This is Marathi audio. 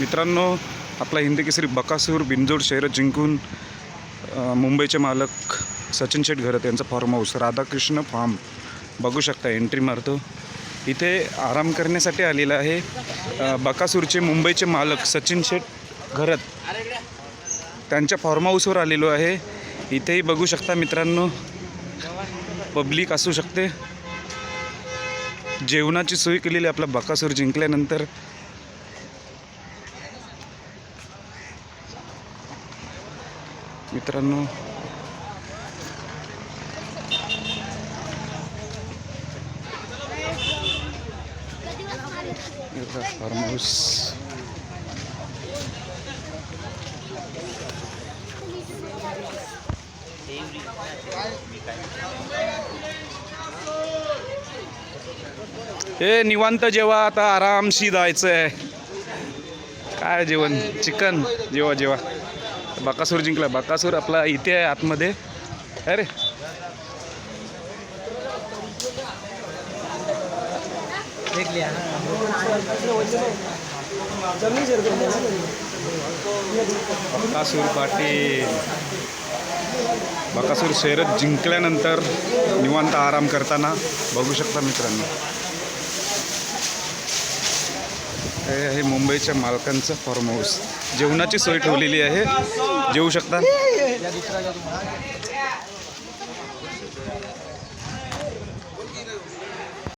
मित्रांनो आपला हिंदी केसरी बकासूर बिंजोड शहर जिंकून मुंबईचे मालक सचिन शेठ घरत यांचं फार्म हाऊस राधाकृष्ण फार्म बघू शकता एंट्री मारतो. इथे आराम करण्यासाठी आलेला आहे बकासूरचे मुंबईचे मालक सचिन शेठ घरत त्यांच्या फार्म हाऊसवर आलेलो आहे. इथेही बघू शकता मित्रांनो पब्लिक असू शकते. जेवणाची सोय केलेली आहे आपला बकासूर जिंकल्यानंतर मित्रांनो. फार्म हाऊस हे निवांत जेव्हा आता आरामशी जायचं आहे काय जेवण? चिकन? जेवा जेवा. बाकासूर जिंकला. बाकासूर आपला इथे आहे आतमध्ये. अरे बकासूर पाटील. बकासूर शहरात जिंकल्यानंतर निवांत आराम करताना बघू शकता मित्रांनो. हे आहे मुंबईच्या मालकांचं फार्म हाऊस जेवणाची सोय ठेवलेली आहे. जेऊ शकता?